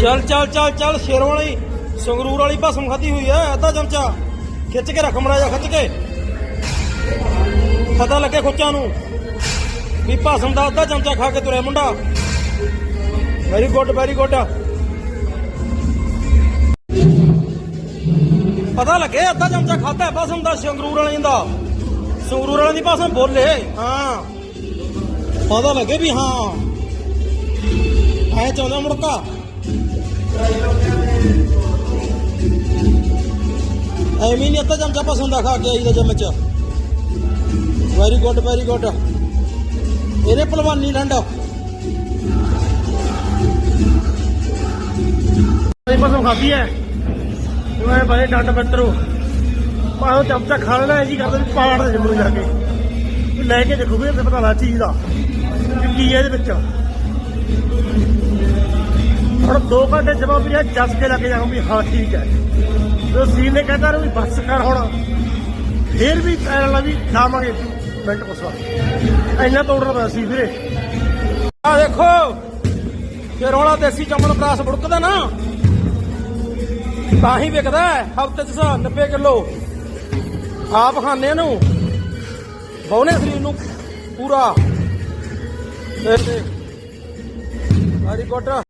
ਚੱਲ ਚੱਲ ਚੱਲ ਚੱਲ, ਸ਼ੇਰੋਂ ਵਾਲੀ, ਸੰਗਰੂਰ ਵਾਲੀ ਭਸਮ ਖਾਦੀ ਹੋਈ ਐ ਅੱਧਾ ਚਮਚਾ। ਖਿੱਚ ਕੇ ਰੱਖ ਮੜਾ ਜਾ ਖਿੱਚ ਕੇ। ਪਤਾ ਲੱਗੇ ਖੁੱਚਾਂ ਨੂੰ ਵੀ ਭਸਮ ਦਾ ਅੱਧਾ ਚਮਚਾ ਖਾ ਕੇ ਤੁਰਿਆ ਮੁੰਡਾ। ਵੈਰੀ ਗੁੱਡ ਵੈਰੀ ਗੁੱਡ ਪਤਾ ਲੱਗੇ ਅੱਧਾ ਚਮਚਾ ਖਾਦਾ ਭਸਮ ਦਾ, ਸੰਗਰੂਰ ਵਾਲੀ ਦਾ। ਸੰਗਰੂਰ ਵਾਲਿਆਂ ਦੀ ਭਸਮ ਬੋਲੇ, ਹਾਂ। ਪਤਾ ਲੱਗੇ ਵੀ ਹਾਂ। ਐ ਚਾਹੁੰਦਾ ਮੁੜਕਾ। ਐਵੇਂ ਨਹੀਂ ਅੱਧਾ ਚਮਚਾ ਪਸੰਦ ਆ ਖਾ ਕੇ ਆਈ ਚਮਚ ਵੈਰੀ ਗੁੱਡ ਵੈਰੀ ਗੁੱਡ ਇਹਨੇ ਪਹਿਲਵਾਨੀ ਲੰਡ ਇਹ ਪਸੋਂ ਖਾਧੀ ਐ ਮੈਂ ਬਾਰੇ ਡੰਡ ਬੱਤਰੋ ਪਾਹੋ ਚਮਚਾ ਖਾ ਲੈਣਾ ਜੀ ਕਰਦੇ ਪਾੜ ਦੇ ਜੰਮੂ ਜਾ ਕੇ। ਲੈ ਕੇ ਦੇਖੋ ਵੀ ਪਤਾ ਲਾ ਚੀਜ਼ ਦਾ। ਕੀ ਹੈ ਇਹਦੇ ਵਿੱਚ। ਹੁਣ 2 ਘੰਟੇ ਜਮਾ ਵੀ ਜੱਸ ਕੇ ਲੱਗ ਜਾਵਾਂ ਵੀ ਹਾਂ ਠੀਕ ਹੈ। ਤੇ ਨੇ ਕਹਿੰਦਾ ਵੀ ਬੱਸ ਕਰ ਹੁਣ, ਫੇਰ ਵੀ ਕਹਿਣ ਵੀ ਖਾਵਾਂਗੇ ਮਿੰਟ ਕੁਸਵਾ ਇੰਨਾ ਤੋੜਨਾ ਪਿਆ ਸੀ ਵੀਰੇ। ਆ ਦੇਖੋ, ਜੇ ਰੋਲਾ ਦੇਸੀ ਚਮਨ ਪ੍ਰਾਸ ਬੁੜਕਦਾ ਨਾ, ਤਾਂ ਹੀ ਵਿਕਦਾ ਹਫ਼ਤੇ ਚ 90 ਕਿਲੋ। ਆਪ ਖਾਣੇ ਨੂੰ ਬਹੁਨੇ ਸਰੀਰ ਨੂੰ ਪੂਰਾ। Very good.